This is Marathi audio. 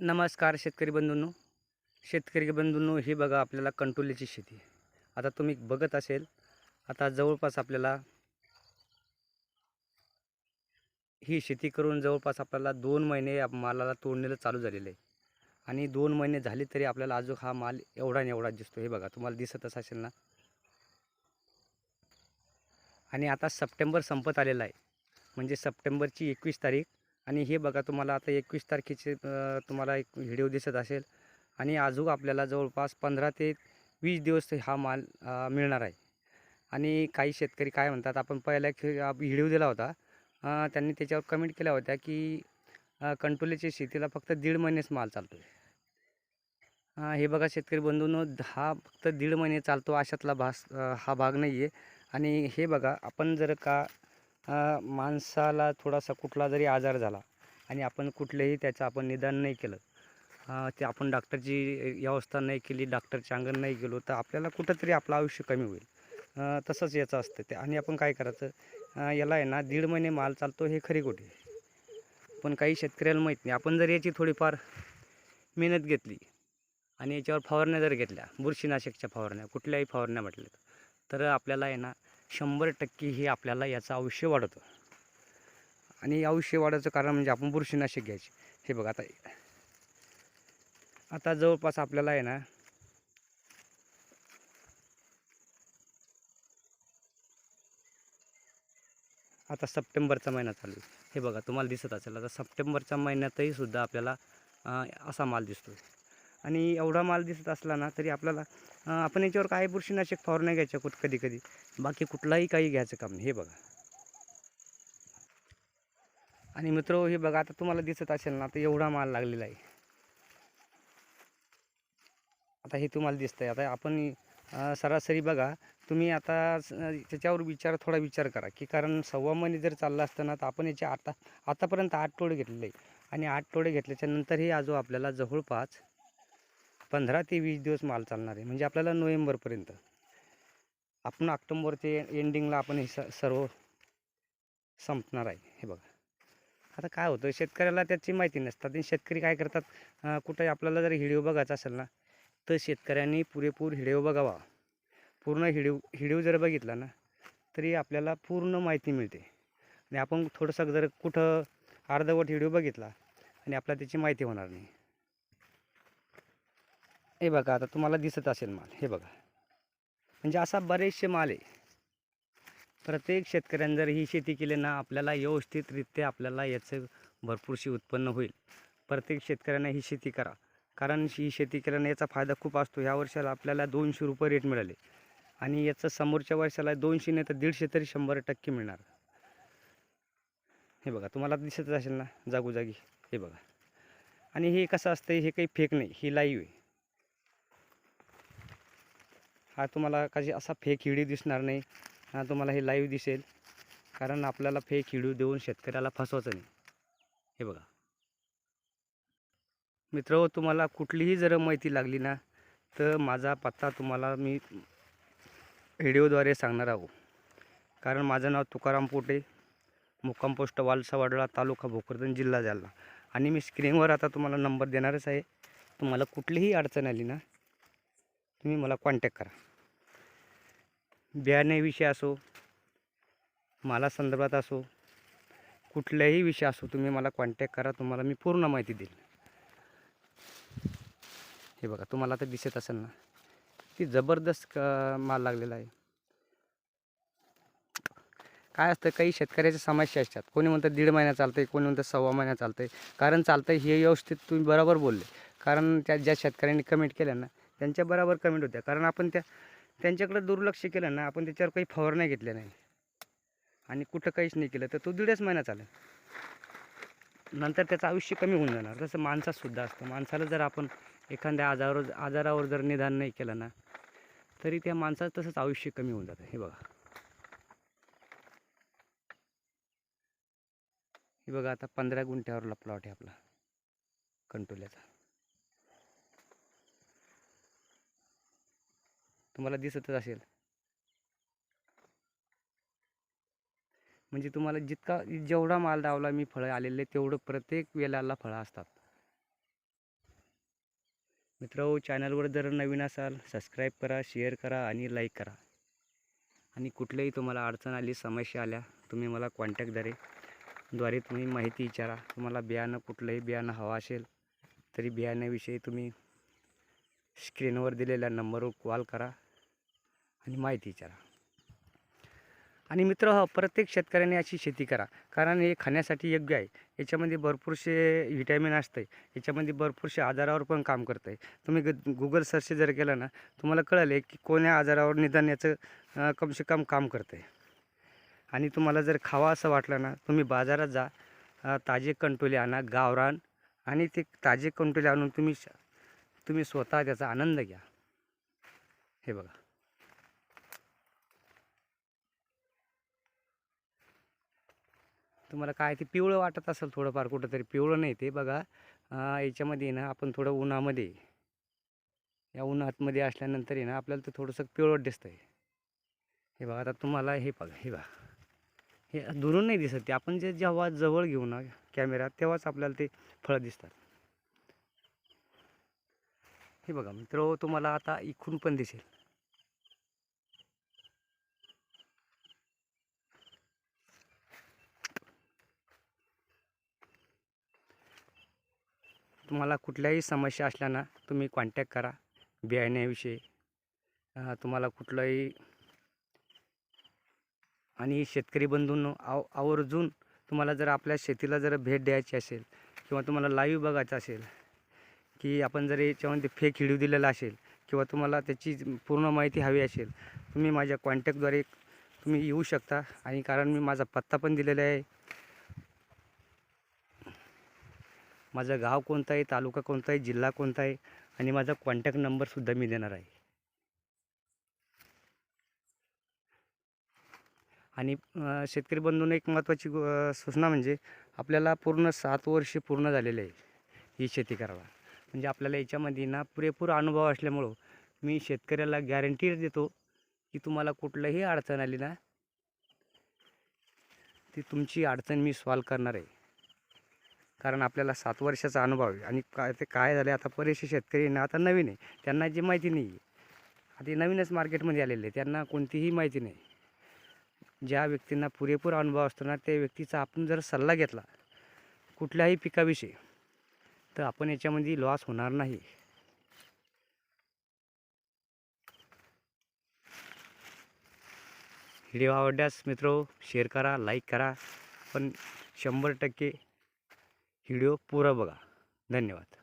नमस्कार शेतकरी बंधूंनो. शेतकरी बंधूंनो हे बघा आपल्याला कंटोलीची शेती. आता तुम्ही बघत असेल आता जवळपास आपल्याला ही शेती करून जवळपास आपल्याला दोन महिने मालाला तोडणीला चालू झालेलं आहे. आणि दोन महिने झाले तरी आपल्याला अजून हा माल एवढा एवढा दिसतो. हे बघा तुम्हाला दिसतच असेल ना? आणि आता सप्टेंबर संपत आलेला आहे. म्हणजे सप्टेंबरची एकवीस तारीख आणि हे बघा तुम्हाला आता एकवीस तारखेचे तुम्हाला एक व्हिडिओ दिसत असेल. आणि अजून आपल्याला जवळपास पंधरा ते वीस दिवस हा माल मिळणार आहे. आणि काही शेतकरी काय म्हणतात आपण पहिला एक व्हिडिओ दिला होता. त्यांनी त्याच्यावर कमेंट केल्या होत्या की अ, कंटोलीच्या शेतीला फक्त दीड महिनेच माल चालतो आहे हे बघा शेतकरी बंधूंनो हा फक्त दीड महिने चालतो अशातला भास हा भाग नाही आहे आणि हे बघा आपण जर का माणसाला थोडासा कुठला जरी आजार झाला आणि आपण कुठलेही त्याचं आपण निदान नाही केलं ते आपण डॉक्टरची व्यवस्था नाही केली डॉक्टरच्या अंगण नाही गेलो तर आपल्याला कुठंतरी आपलं आयुष्य कमी होईल. तसंच याचं असतं ते. आणि आपण काय करायचं याला आहे ना दीड महिने माल चालतो हे खरी गोटी पण काही शेतकऱ्याला माहीत नाही. आपण जर याची थोडीफार मेहनत घेतली आणि याच्यावर फवारण्या जर घेतल्या बुरशीनाशकच्या फवारण्या कुठल्याही फवारण्या म्हटल्या तर आपल्याला आहे ना शंभर टक्के हे आपल्याला याचं आयुष्य वाढवतं. आणि आयुष्य वाढायचं कारण म्हणजे आपण बुरशीनाशक घ्यायचे. हे बघा आता. आता जवळपास आपल्याला आहे ना आता सप्टेंबरचा महिना चालू आहे. हे बघा तुम्हाला दिसत असेल. आता सप्टेंबरच्या महिन्यातही सुद्धा आपल्याला असा माल दिसतो आणि एवढा माल दिसत असला ना तरी आपल्याला आपण याच्यावर काय बुरशीनाशक फवारण्या घ्यायच्या कुठ कधी कधी बाकी कुठलाही काही घ्यायचं काम नाही हे बघा. आणि मित्र हे बघा आता तुम्हाला दिसत असेल ना तर एवढा माल लागलेला आहे. आता हे तुम्हाला दिसतंय. आता आपण सरासरी बघा तुम्ही आता त्याच्यावर विचार थोडा विचार करा की कारण सव्वा महिने जर चालला असतं ना तर आपण याचे आता आतापर्यंत आठ तोडे घेतलेले आहे आणि आठ तोडे घेतल्याच्या नंतरही आजो आपल्याला जवळपास पंधरा ते वीस दिवस माल चालणार आहे. म्हणजे आपल्याला नोव्हेंबरपर्यंत. आपण ऑक्टोंबरचे एंडिंगला आपण हे स सर्व संपणार आहे. हे बघा. आता काय होतं शेतकऱ्याला त्याची माहिती नसतात आणि शेतकरी काय करतात कुठं आपल्याला जर हिडिओ बघायचा असेल ना तर शेतकऱ्यांनी पुरेपूर हिडिओ बघावा. पूर्ण हिडिओ हिडिओ जर बघितला ना तरी आपल्याला पूर्ण माहिती मिळते. आणि आपण थोडंसं जर कुठं अर्धवट हिडिओ बघितला आणि आपल्याला त्याची माहिती होणार नाही. हे बघा आता तुम्हाला दिसत असेल माल. हे बघा. म्हणजे असा बरेचसे माल आहे. प्रत्येक शेतकऱ्याने जर ही शेती केली ना आपल्याला व्यवस्थितरित्या आपल्याला याचं भरपूरशी उत्पन्न होईल. प्रत्येक शेतकऱ्याने ही शेती करा. कारण ही शेती केल्याने याचा फायदा खूप असतो. ह्या वर्षाला आपल्याला दोनशे रुपये रेट मिळाले. आणि याचं समोरच्या वर्षाला दोनशे नाही तर दीडशे तरी शंभर टक्के मिळणार. हे बघा तुम्हाला दिसतच असेल ना जागोजागी. हे बघा. आणि हे कसं असतं हे काही फेक नाही. ही लाईव्ह आहे. हा तुम्हाला कधी असा फेक हिडी दिसणार नाही. हा तुम्हाला हे लाईव्ह दिसेल. कारण आपल्याला फेक हिडिओ देऊन शेतकऱ्याला फसवायचं नाही. हे बघा. मित्र तुम्हाला कुठलीही जर माहिती लागली ना तर माझा पत्ता तुम्हाला मी व्हिडिओद्वारे सांगणार आहो कारण माझं नाव तुकाराम पोटे मुक्काम पोस्ट वालसावाडला तालुका भोकरदन जिल्हा जालना. आणि मी स्क्रीनवर आता तुम्हाला नंबर देणारच आहे. तुम्हाला कुठलीही अडचण आली ना तुम्ही मला कॉन्टॅक्ट करा. बियाण्याविषयी असो मला संदर्भात असो कुठल्याही विषय असो तुम्ही मला कॉन्टॅक्ट करा तुम्हाला मी पूर्ण माहिती देईल हे बघा तुम्हाला आता दिसत असेल ना ती जबरदस्त क- माल लागलेला आहे. काय असतं काही शेतकऱ्याच्या समस्या असतात. कोणी म्हणतं दीड महिना चालतंय कोणी म्हणतं सव्वा महिना चालतंय. कारण चालतंय हे व्यवस्थित तुम्ही बरोबर बोलले. कारण त्या ज्या शेतकऱ्यांनी कमेंट केल्या ना त्यांच्या बरोबर कमेंट होत्या. कारण आपण त्या त्यांच्याकडे दुर्लक्ष केलं ना आपण त्याच्यावर काही फवारण्या घेतल्या नाही. आणि कुठं काहीच नाही केलं तर तो दीडच महिना चालेल. नंतर त्याचं आयुष्य कमी होऊन जाणार. तसं माणसातसुद्धा असतं. माणसाला जर आपण एखाद्या आजारावर आजारावर जर निदान नाही केलं ना तरी त्या माणसाचं तसंच आयुष्य कमी होऊन जातं. हे बघा. हे बघा आता पंधरा गुंठ्यावरला प्लॉट आहे आपला. कंटोल्याचा. तुम्हाला दिसतच असेल. म्हणजे तुम्हाला जितका जेवढा माल लावला मी फळं आलेले तेवढं प्रत्येक वेलाला फळं असतात. मित्र चॅनलवर जर नवीन असाल सबस्क्राईब करा शेअर करा आणि लाईक करा. आणि कुठल्याही तुम्हाला अडचण आली समस्या आल्या तुम्ही मला कॉन्टॅक्टद्वारे द्वारे तुम्ही माहिती विचारा. तुम्हाला बियाणं कुठलंही बियाणं हवं असेल तरी बियाण्याविषयी तुम्ही स्क्रीनवर दिलेल्या नंबरवर कॉल करा. आणि माहिती विचारा. आणि मित्र प्रत्येक शेतकऱ्याने अशी शेती करा. कारण हे खाण्यासाठी योग्य आहे. याच्यामध्ये भरपूरसे व्हिटॅमिन असतं आहे याच्यामध्ये भरपूरसे आजारावर पण काम करतं आहे तुम्ही ग गुगल सर्च जर केलं ना तुम्हाला कळलं आहे की कोण्या आजारावर निदान याचं कमसे कम काम करतं आहे आणि तुम्हाला जर खावा असं वाटलं ना तुम्ही बाजारात जा. ताजे कंटोले आणा गावरान. आणि ते ताजे कंटोले आणून तुम्ही श- तुम्ही स्वतः त्याचा आनंद घ्या. हे बघा. तुम्हाला काय ते पिवळं वाटत असेल थोडंफार कुठंतरी. पिवळं नाही ते बघा. याच्यामध्ये ना आपण थोडं उन्हामध्ये या उन्हातमध्ये असल्यानंतर आहे ना आपल्याला ते थोडंसं पिवळट दिसतं आहे हे बघा आता तुम्हाला हे बघा हे बघा. हे दुरून नाही दिसत ते. आपण जे जेव्हा जवळ घेऊ ना कॅमेरा तेव्हाच आपल्याला ते फळं दिसतात. हे बघा मित्र तुम्हाला आता इकडून पण दिसेल. तुम्हाला कुठल्याही समस्या असल्या ना तुम्ही कॉन्टॅक्ट करा. बियाण्याविषयी. तुम्हाला कुठलंही आणि शेतकरी बंधूंनो आव आवर्जून तुम्हाला जर आपल्या शेतीला जर भेट द्यायची असेल किंवा तुम्हाला लाईव्ह बघायचं असेल की आपण जर याच्यामध्ये फेक व्हिडिओ दिलेला असेल किंवा तुम्हाला त्याची पूर्ण माहिती हवी असेल तुम्ही माझ्या कॉन्टॅक्टद्वारे तुम्ही येऊ शकता. आणि कारण मी माझा पत्ता पण दिलेला आहे. माझं गाव कोणतं आहे तालुका कोणता आहे जिल्हा कोणता आहे आणि माझा कॉन्टॅक्ट नंबरसुद्धा मी देणार आहे. आणि शेतकरी बंधूंना एक महत्त्वाची गो- सूचना म्हणजे आपल्याला पूर्ण सात वर्षे पूर्ण झालेले आहे ही शेती करायला. म्हणजे आपल्याला याच्यामध्ये ना पुरेपूर अनुभव असल्यामुळं मी शेतकऱ्याला गॅरंटी देतो की तुम्हाला कुठलंही अडचण आली ना ती तुमची अडचण मी सॉल्व करणार आहे. कारण आपल्याला सात वर्षाचा अनुभव आहे. आणि काय ते काय झालं आता बरेचसे शेतकरी ना आता नवीन आहे. त्यांना जी माहिती नाही आहे आता नवीनच मार्केटमध्ये आलेले आहे त्यांना कोणतीही माहिती नाही. ज्या व्यक्तींना पुरेपूर अनुभव असतो ना त्या व्यक्तीचा आपण जर सल्ला घेतला कुठल्याही पिकाविषयी तर आपण याच्यामध्ये लॉस होणार नाही. व्हिडिओ आवडल्यास मित्रो शेअर करा लाईक करा. पण शंभर टक्के व्हिडिओ पुरा बघा. धन्यवाद.